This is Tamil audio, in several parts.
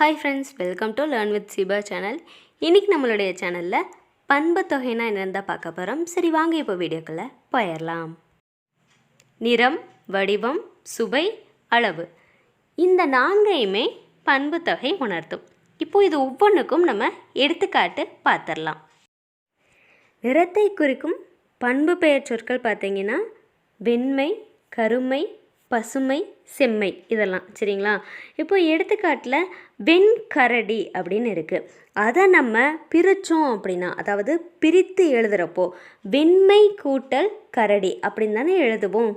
Hi friends welcome to learn with Siba channel இன்றைக்கி நம்மளுடைய சேனலில் பண்பு தொகைனா என்னென்னு தான் பார்க்க போகிறோம் சரி வாங்க இப்போ வீடியோக்குள்ளே போயிடலாம் நிறம் வடிவம் சுவை அளவு. இந்த நான்கையுமே பண்பு தொகை உணர்த்தும். இப்போது இது ஒவ்வொன்றுக்கும் நம்ம எடுத்துக்காட்டு பார்த்துடலாம் நிறத்தை குறிக்கும் பண்பு பெயர் சொற்கள் பார்த்திங்கன்னா வெண்மை கருமை பசுமை செம்மை இதெல்லாம் சரிங்களா? இப்போ எடுத்துக்காட்டில் வெண்கரடி அப்படின்னு இருக்குது அதை நம்ம பிரித்தோம் அப்படின்னா அதாவது பிரித்து எழுதுகிறப்போ வெண்மை கூட்டல் கரடி அப்படின்னு தானே எழுதுவோம்.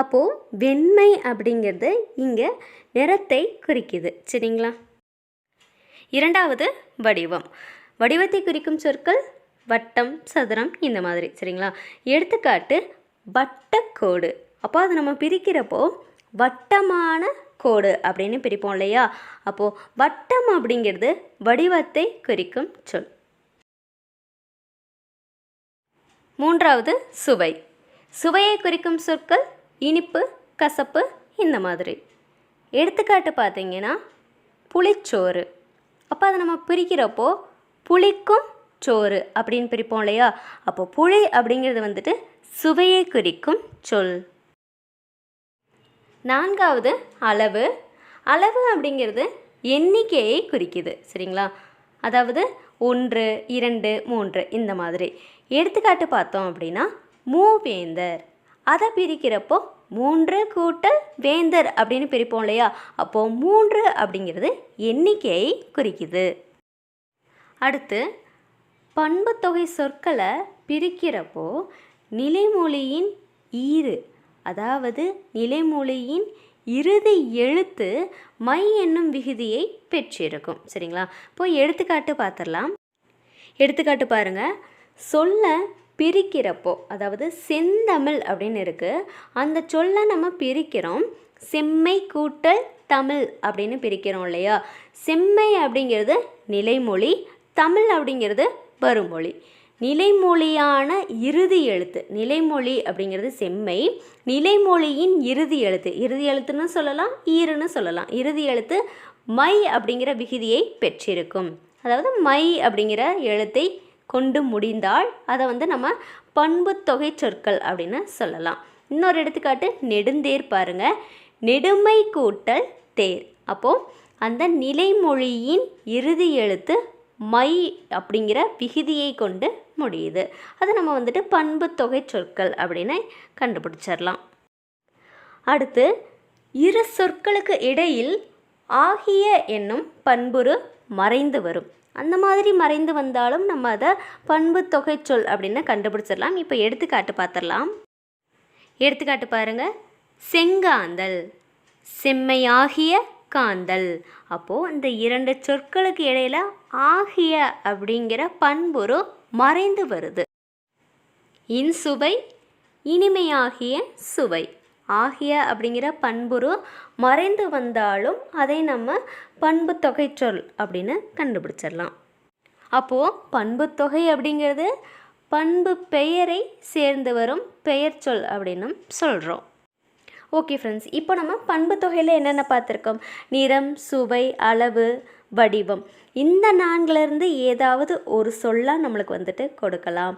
அப்போது வெண்மை அப்படிங்கிறது இங்கே நிறத்தை குறிக்குது சரிங்களா? இரண்டாவது வடிவம். வடிவத்தை குறிக்கும் சொற்கள் வட்டம் சதுரம் இந்த மாதிரி சரிங்களா? எடுத்துக்காட்டு வட்டக்கோடு. அப்போ அது நம்ம பிரிக்கிறப்போ வட்டமான கோடு அப்படின்னு பிரிப்போம் இல்லையா? அப்போது வட்டம் அப்படிங்கிறது வடிவத்தை குறிக்கும் சொல். மூன்றாவது சுவை. சுவையை குறிக்கும் சொற்கள் இனிப்பு கசப்பு இந்த மாதிரி. எடுத்துக்காட்டு பார்த்தீங்கன்னா புளிச்சோறு. அப்போ அதை நம்ம பிரிக்கிறப்போ புளிக்கும் சோறு அப்படின்னு பிரிப்போம் இல்லையா? அப்போ புளி அப்படிங்கிறது வந்துட்டு சுவையை குறிக்கும் சொல். நான்காவது அளவு. அளவு அப்படிங்கிறது எண்ணிக்கையை குறிக்குது. சரிங்களா? அதாவது ஒன்று இரண்டு மூன்று இந்த மாதிரி. எடுத்துக்காட்டு பார்த்தோம் அப்படின்னா மூவேந்தர். அதை பிரிக்கிறப்போ மூன்று கூட்டல் வேந்தர் அப்படின்னு பிரிப்போம் இல்லையா? அப்போது மூன்று அப்படிங்கிறது எண்ணிக்கையை குறிக்குது. அடுத்து பண்புத்தொகை சொற்களை பிரிக்கிறப்போ நிலைமொழியின் ஈறு அதாவது நிலைமொழியின் இறுதி எழுத்து மை என்னும் விகுதியை பெற்றிருக்கும். சரிங்களா? இப்போ எடுத்துக்காட்டு பார்த்துடலாம். எடுத்துக்காட்டு பாருங்கள் சொல்ல பிரிக்கிறப்போ அதாவது செந்தமிழ் அப்படின்னு இருக்குது அந்த சொல்லை நம்ம பிரிக்கிறோம். செம்மை கூட்டல் தமிழ் அப்படின்னு பிரிக்கிறோம் இல்லையா? செம்மை அப்படிங்கிறது நிலைமொழி தமிழ் அப்படிங்கிறது வருமொழி. நிலைமொழியான இறுதி எழுத்து. நிலைமொழி அப்படிங்கிறது செம்மை. நிலைமொழியின் இறுதி எழுத்து. இறுதி எழுத்துன்னு சொல்லலாம் ஈருன்னு சொல்லலாம். இறுதி எழுத்து மை அப்படிங்கிற விகுதியை பெற்றிருக்கும். அதாவது மை அப்படிங்கிற எழுத்தை கொண்டு முடிந்தால் அதை வந்து நம்ம பண்பு தொகை சொற்கள் அப்படின்னு சொல்லலாம். இன்னொரு எடுத்துக்காட்டு நெடுந்தேர் பாருங்க. நெடுமை கூட்டல் தேர். அப்போது அந்த நிலைமொழியின் இறுதி எழுத்து மை அப்படிங்கிற விகுதியை கொண்டு முடியுது. அதை நம்ம வந்துட்டு பண்பு தொகை சொற்கள் அப்படின்னு கண்டுபிடிச்சிடலாம். அடுத்து இரு சொற்களுக்கு இடையில் ஆகிய என்னும் பண்புரு மறைந்து வரும். அந்த மாதிரி மறைந்து வந்தாலும் நம்ம அதை பண்பு தொகை சொல் அப்படின்னு கண்டுபிடிச்சிடலாம். இப்போ எடுத்துக்காட்டு பார்த்துடலாம். எடுத்துக்காட்டு பாருங்கள் செங்காந்தல் செம்மையாகிய காந்தல். அப்போது இந்த இரண்டு சொற்களுக்கு இடையில் ஆகிய அப்படிங்கிற பண்புரு மறைந்து வருது. இன்சுவை இனிமையாகிய சுவை. ஆகிய அப்படிங்கிற பண்புரு மறைந்து வந்தாலும் அதை நம்ம பண்பு தொகை சொல் அப்படின்னு கண்டுபிடிச்சிடலாம். அப்போது பண்பு தொகை அப்படிங்கிறது பண்பு பெயரை சேர்ந்து வரும் பெயர் சொல் அப்படின்னும் சொல்கிறோம் ஓகே ஃப்ரெண்ட்ஸ் இப்போ நம்ம பண்பு தொகையில் என்னென்ன பார்த்துருக்கோம்? நிறம் சுவை அளவு வடிவம். இந்த நான்கிலிருந்து ஏதாவது ஒரு சொல்லாக நம்மளுக்கு வந்துட்டு கொடுக்கலாம்.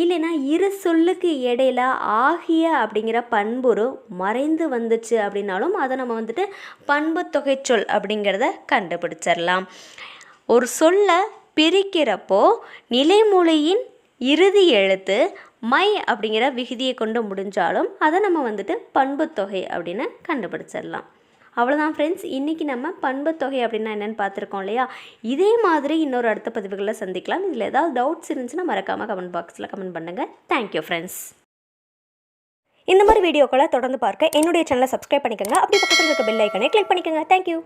இல்லைன்னா இரு சொல்லுக்கு இடையில ஆகிய அப்படிங்கிற பண்புரு மறைந்து வந்துச்சு அப்படின்னாலும் அதை நம்ம வந்துட்டு பண்பு தொகை சொல் அப்படிங்கிறத கண்டுபிடிச்சிடலாம். ஒரு சொல்லை பிரிக்கிறப்போ நிலைமொழியின் இறுதி எழுத்து மை அப்படிங்கிற விகுதியை கொண்டு முடிஞ்சாலும் அதை நம்ம வந்துட்டு பண்புத்தொகை அப்படின்னு கண்டுபிடிச்சிடலாம். அவ்வளோதான் ஃப்ரெண்ட்ஸ் இன்றைக்கி நம்ம பண்புத்தொகை அப்படின்னா என்னென்னு பார்த்துருக்கோம் இல்லையா? இதே மாதிரி இன்னொரு அடுத்த பதிவுகளில் சந்திக்கலாம். இதில் ஏதாவது டவுட்ஸ் இருந்துச்சுன்னா மறக்காமல் கமெண்ட் பாக்ஸில் கமெண்ட் பண்ணுங்கள் தேங்க்யூ ஃப்ரெண்ட்ஸ் இந்த மாதிரி வீடியோக்களை தொடர்ந்து பார்க்க என்னுடைய சேனலை சப்ஸ்கிரைப் பண்ணிக்கோங்க. அப்படி பக்கத்தில் இருக்க பெல் ஐக்கனை கிளிக் பண்ணிக்கோங்க. தேங்க்யூ